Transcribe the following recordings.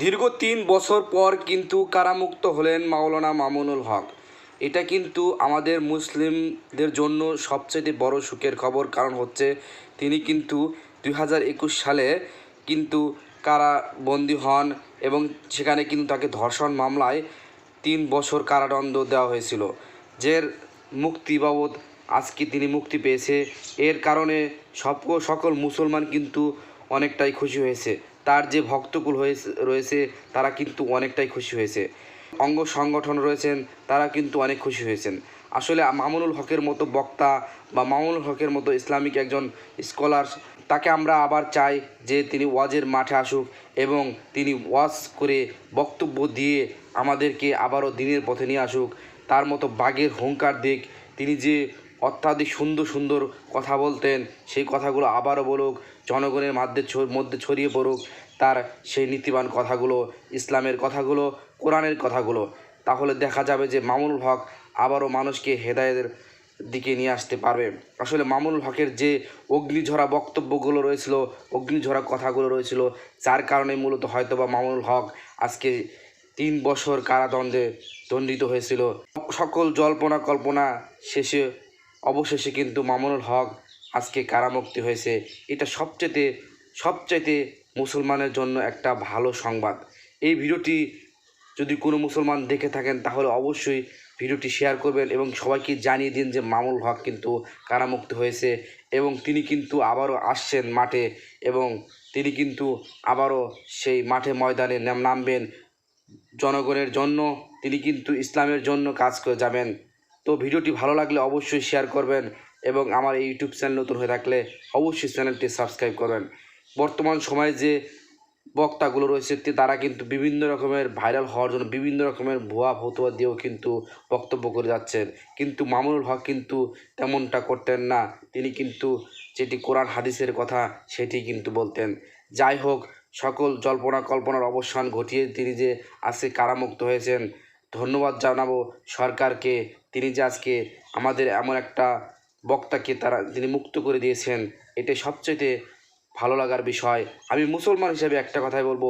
দীর্ঘ তিন বছর পর কিন্তু কারামুক্ত হলেন মাওলানা মামুনুল হক। এটা কিন্তু আমাদের মুসলিমদের জন্য সবচেয়ে বড় সুখের খবর, কারণ হচ্ছে তিনি কিন্তু দুই হাজার একুশ সালে কিন্তু কারাবন্দী হন এবং সেখানে কিন্তু তাকে ধর্ষণ মামলায় তিন বছর কারাদণ্ড দেওয়া হয়েছিল। যের মুক্তি বাবদ আজকে তিনি মুক্তি পেয়েছে। এর কারণে সব সকল মুসলমান কিন্তু অনেকটাই খুশি হয়েছে। তার যে ভক্তকুল হয়েছে, রয়েছে, তারা কিন্তু অনেকটাই খুশি হয়েছে। অঙ্গ সংগঠন রয়েছেন, তারা কিন্তু অনেক খুশি হয়েছেন। আসলে মামুনুল হকের মতো বক্তা বা মামুনুল হকের মতো ইসলামিক একজন স্কলার, তাকে আমরা আবার চাই যে তিনি ওয়াজের মাঠে আসুক এবং তিনি ওয়াজ করে বক্তব্য দিয়ে আমাদেরকে আবারও দিনের পথে নিয়ে আসুক। তার মতো বাঘের হুঙ্কার দিক, তিনি যে অত্যাধিক সুন্দর সুন্দর কথা বলতেন। সেই কথাগুলো আবারও বলুক, জনগণের মধ্যে মধ্যে ছড়িয়ে পড়ুক। তার সেই নীতিবান কথাগুলো, ইসলামের কথাগুলো, কোরআনের কথাগুলো। তাহলে দেখা যাবে যে মামুনুল হক আবারও মানুষকে হেদায়েতের দিকে নিয়ে আসতে পারবে। আসলে মামুনুল হকের যে অগ্নিঝরা বক্তব্যগুলো রয়েছিল, অগ্নিঝরা কথাগুলো রয়েছিল, যার কারণে মূলত হয়তো বা মামুনুল হক আজকে তিন বছর কারাদণ্ডে দণ্ডিত হয়েছিল। সকল জল্পনা কল্পনা শেষে অবশেষে কিন্তু মামুনুল হক আজকে কারামুক্তি হয়েছে। এটা সবচেয়ে সবচাইতে মুসলমানের জন্য একটা ভালো সংবাদ। এই ভিডিওটি যদি কোনো মুসলমান দেখে থাকেন, তাহলে অবশ্যই ভিডিওটি শেয়ার করবেন এবং সবাইকে জানিয়ে দিন যে মামুল হক কিন্তু কারামুক্ত হয়েছে এবং তিনি কিন্তু আবারও আসছেন মাঠে এবং তিনি কিন্তু আবারও সেই মাঠে ময়দানে নাম- নামবেন। জনগণের জন্য, তিনি কিন্তু ইসলামের জন্য কাজ করে যাবেন। তো ভিডিওটি ভালো লাগলে অবশ্যই শেয়ার করবেন এবং আমার এই ইউটিউব চ্যানেল নতুন হয়ে থাকলে অবশ্যই চ্যানেলটি সাবস্ক্রাইব করবেন। বর্তমান সময়ে যে বক্তাগুলো রয়েছে তারা কিন্তু বিভিন্ন রকমের ভাইরাল হওয়ার জন্য বিভিন্ন রকমের ভুয়া ফতুয়া দিয়েও কিন্তু বক্তব্য করে যাচ্ছেন। কিন্তু মামুনুল হক কিন্তু তেমনটা করতেন না। তিনি কিন্তু যেটি কোরআন হাদিসের কথা, সেটি কিন্তু বলতেন। যাই হোক, সকল জল্পনা কল্পনার অবসান ঘটিয়ে তিনি যে আজকে কারামুক্ত হয়েছেন, ধন্যবাদ জানাব সরকারকে তিনি যে আজকে আমাদের এমন একটা বক্তাকে তারা তিনি মুক্ত করে দিয়েছেন এটাই সবচেয়ে ভালো লাগার বিষয়। আমি মুসলমান হিসেবে একটা কথাই বলব,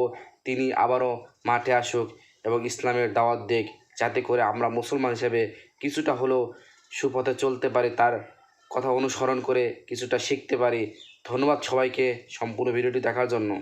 তিনি আবারও মাঠে আসুক এবং ইসলামের দাওয়াত দিক, যাতে করে আমরা মুসলমান হিসেবে কিছুটা হলেও সুপথে চলতে পারি, তার কথা অনুসরণ করে কিছুটা শিখতে পারি। ধন্যবাদ সবাইকে সম্পূর্ণ ভিডিওটি দেখার জন্য।